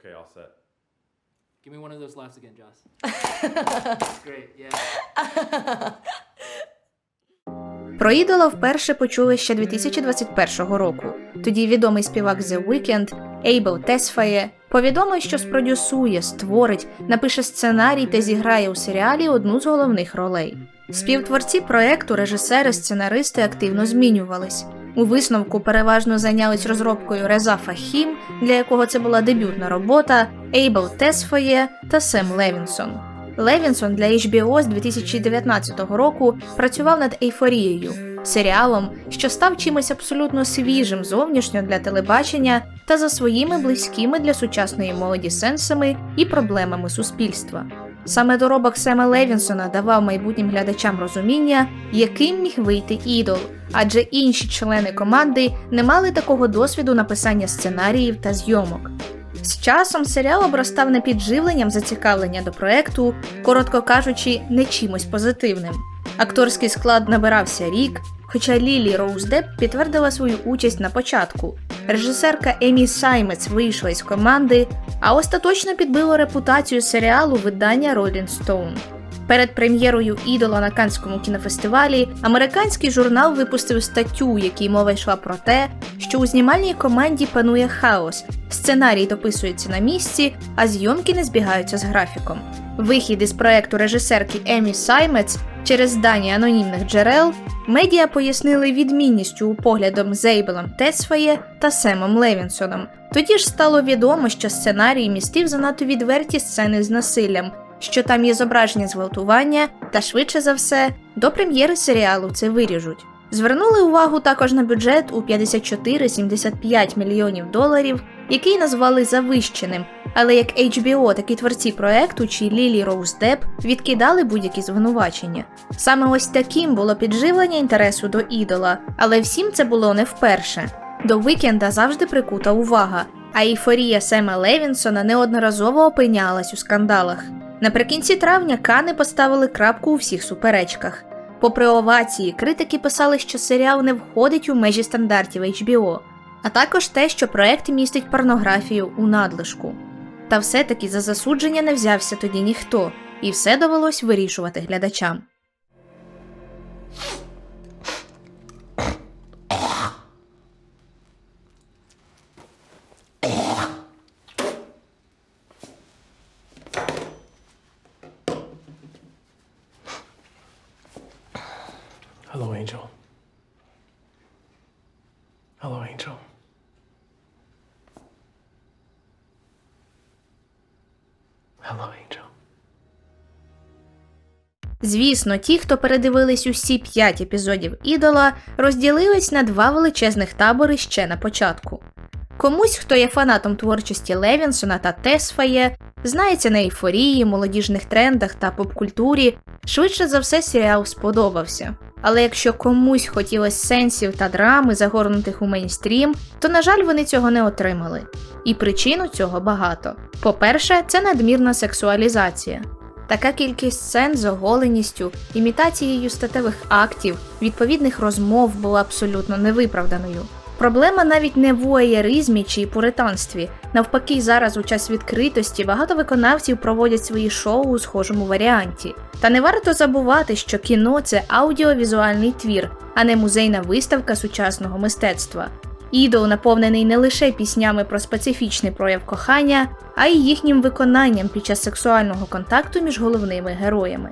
Okay, all set. Give me one of those laughs again, Joss. That's great, yeah. Про ідола вперше почули ще 2021 року. Тоді відомий співак The Weeknd Ейбл Тесфає повідомив, що спродюсує, створить, напише сценарій та зіграє у серіалі одну з головних ролей. Співтворці проекту, режисери, сценаристи активно змінювались. У висновку переважно зайнялись розробкою Реза Фахім, для якого це була дебютна робота, Ейбл Тесфає та Сем Левінсон. Левінсон для HBO з 2019 року працював над ейфорією, серіалом, що став чимось абсолютно свіжим зовнішньо для телебачення та за своїми близькими для сучасної молоді сенсами і проблемами суспільства. Саме доробок Сема Левінсона давав майбутнім глядачам розуміння, яким міг вийти ідол, адже інші члени команди не мали такого досвіду написання сценаріїв та зйомок. З часом серіал обростав не підживленням зацікавлення до проекту, коротко кажучи, не чимось позитивним. Акторський склад набирався рік, хоча Лілі Роуз Депп підтвердила свою участь на початку. Режисерка Емі Саймец вийшла із команди, а остаточно підбило репутацію серіалу видання Rolling Stone. Перед прем'єрою ідола на Канському кінофестивалі американський журнал випустив статтю, в якій мова йшла про те, що у знімальній команді панує хаос, сценарій дописується на місці, а зйомки не збігаються з графіком. Вихід із проекту режисерки Емі Саймец через дані анонімних джерел медіа пояснили відмінністю у поглядом з Ейбелом Тесфає та Семом Левінсоном. Тоді ж стало відомо, що сценарій містив занадто відверті сцени з насиллям, що там є зображення зґвалтування, та швидше за все, до прем'єри серіалу це виріжуть. Звернули увагу також на бюджет у 54-75 мільйонів доларів, який назвали завищеним, але як HBO, так і творці проекту чи Лілі Роуз Депп відкидали будь-які звинувачення. Саме ось таким було підживлення інтересу до ідола, але всім це було не вперше. До Вікенда завжди прикута увага, а ейфорія Сема Левінсона неодноразово опинялась у скандалах. Наприкінці травня Кани поставили крапку у всіх суперечках. Попри овації, критики писали, що серіал не входить у межі стандартів HBO, а також те, що проект містить порнографію у надлишку. Та все-таки за засудження не взявся тоді ніхто, і все довелось вирішувати глядачам. Hello, Angel. Звісно, ті, хто передивились усі п'ять епізодів ідола, розділились на два величезних табори ще на початку. Комусь, хто є фанатом творчості Левінсона та Тесфає, знається на ейфорії, молодіжних трендах та попкультурі, швидше за все серіал сподобався. Але якщо комусь хотілося сенсів та драми, загорнутих у мейнстрім, то, на жаль, вони цього не отримали. І причину цього багато. По-перше, це надмірна сексуалізація. Така кількість сцен з оголеністю, імітацією статевих актів, відповідних розмов була абсолютно невиправданою. Проблема навіть не в вуаєризмі чи пуританстві. Навпаки, зараз у час відкритості багато виконавців проводять свої шоу у схожому варіанті. Та не варто забувати, що кіно це аудіовізуальний твір, а не музейна виставка сучасного мистецтва. Ідол наповнений не лише піснями про специфічний прояв кохання, а й їхнім виконанням під час сексуального контакту між головними героями.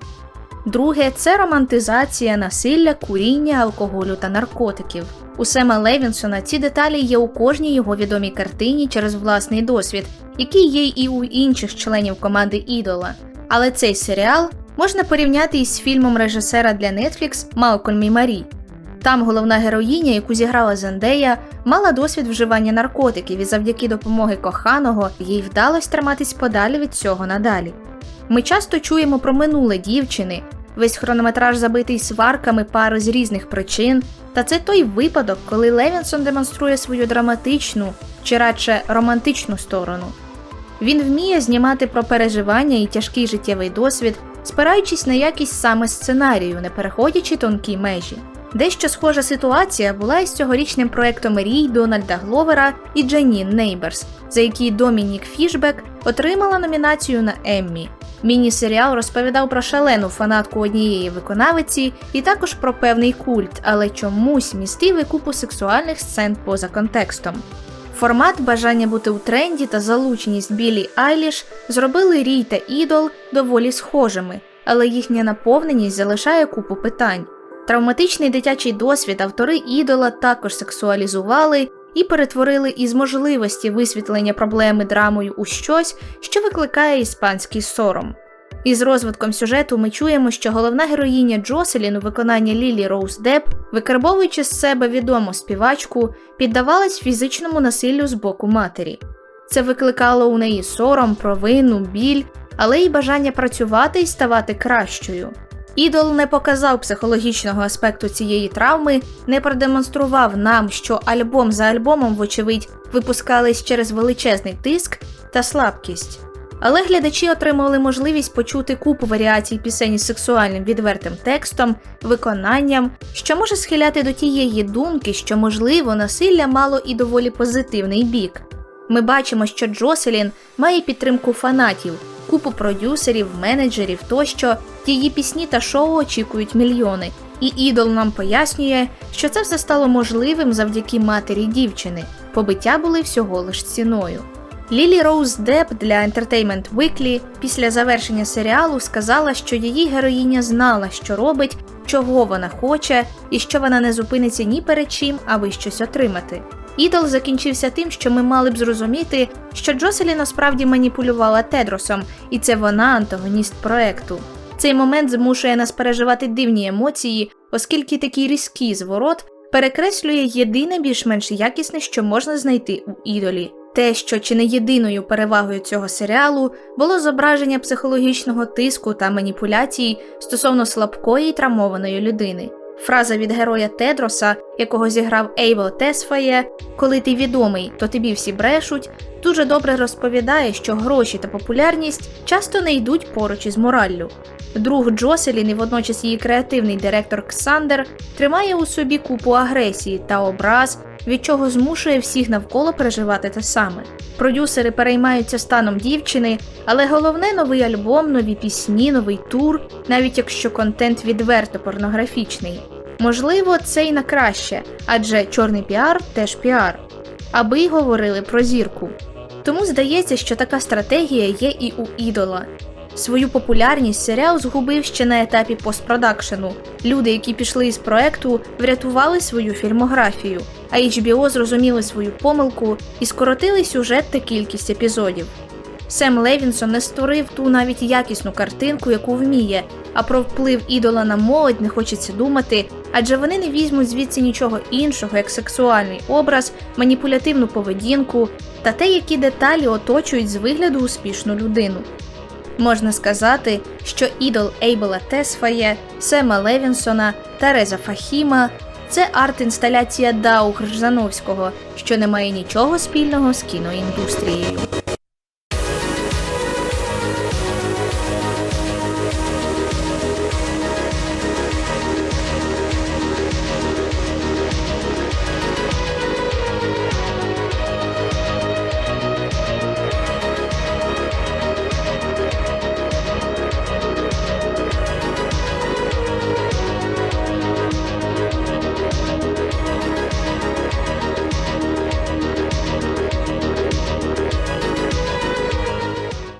Друге це романтизація насилля, куріння, алкоголю та наркотиків. У Сема Левінсона ці деталі є у кожній його відомій картині через власний досвід, який є і у інших членів команди Ідола. Але цей серіал можна порівняти із фільмом режисера для Netflix Малкольм і Марі. Там головна героїня, яку зіграла Зендея, мала досвід вживання наркотиків і завдяки допомоги коханого їй вдалося триматись подалі від цього надалі. Ми часто чуємо про минуле дівчини, весь хронометраж забитий сварками пари з різних причин, та це той випадок, коли Левінсон демонструє свою драматичну чи радше романтичну сторону. Він вміє знімати про переживання і тяжкий життєвий досвід, спираючись на якість саме сценарію, не переходячи тонкі межі. Дещо схожа ситуація була із цьогорічним проектом мрій Дональда Гловера і Джанін Нейберс, за який Домінік Фішбек отримала номінацію на Еммі. Міні-серіал розповідав про шалену фанатку однієї виконавиці і також про певний культ, але чомусь містив і купу сексуальних сцен поза контекстом. Формат, бажання бути у тренді та залученість Білі Айліш зробили Рій та ідол доволі схожими, але їхня наповненість залишає купу питань. Травматичний дитячий досвід автори ідола також сексуалізували і перетворили із можливості висвітлення проблеми драмою у щось, що викликає іспанський сором. Із розвитком сюжету ми чуємо, що головна героїня Джоселін у виконанні Лілі Роуз Деп, викарбовуючи з себе відому співачку, піддавалась фізичному насиллю з боку матері. Це викликало у неї сором, провину, біль, але й бажання працювати і ставати кращою. Ідол не показав психологічного аспекту цієї травми, не продемонстрував нам, що альбом за альбомом, вочевидь, випускались через величезний тиск та слабкість. Але глядачі отримали можливість почути купу варіацій пісень із сексуальним відвертим текстом, виконанням, що може схиляти до тієї думки, що, можливо, насилля мало і доволі позитивний бік. Ми бачимо, що Джоселін має підтримку фанатів, купу продюсерів, менеджерів тощо, її пісні та шоу очікують мільйони. І ідол нам пояснює, що це все стало можливим завдяки матері дівчини. Побиття були всього лиш ціною. Лілі Роуз Деп для Entertainment Weekly після завершення серіалу сказала, що її героїня знала, що робить, чого вона хоче, і що вона не зупиниться ні перед чим, аби щось отримати. Ідол закінчився тим, що ми мали б зрозуміти, що Джоселі насправді маніпулювала Тедросом, і це вона антагоніст проекту. Цей момент змушує нас переживати дивні емоції, оскільки такий різкий зворот перекреслює єдине більш-менш якісне, що можна знайти у ідолі. Те, що чи не єдиною перевагою цього серіалу було зображення психологічного тиску та маніпуляцій стосовно слабкої й травмованої людини. Фраза від героя Тедроса, якого зіграв Ейво Тесфає, коли ти відомий, то тобі всі брешуть, дуже добре розповідає, що гроші та популярність часто не йдуть поруч із мораллю. Друг Джоселін і водночас її креативний директор Ксандер тримає у собі купу агресії та образ, від чого змушує всіх навколо переживати те саме. Продюсери переймаються станом дівчини, але головне новий альбом, нові пісні, новий тур, навіть якщо контент відверто порнографічний. Можливо, це й на краще, адже чорний піар теж піар, аби й говорили про зірку. Тому здається, що така стратегія є і у ідола. Свою популярність серіал згубив ще на етапі постпродакшену. Люди, які пішли із проекту, врятували свою фільмографію, а HBO зрозуміли свою помилку і скоротили сюжет та кількість епізодів. Сем Левінсон не створив ту навіть якісну картинку, яку вміє, а про вплив ідола на молодь не хочеться думати, адже вони не візьмуть звідси нічого іншого, як сексуальний образ, маніпулятивну поведінку та те, які деталі оточують з вигляду успішну людину. Можна сказати, що ідол Ейбела Тесфає, Сема Левінсона та Реза Фахіма це арт-інсталяція Дау Гржановського, що не має нічого спільного з кіноіндустрією.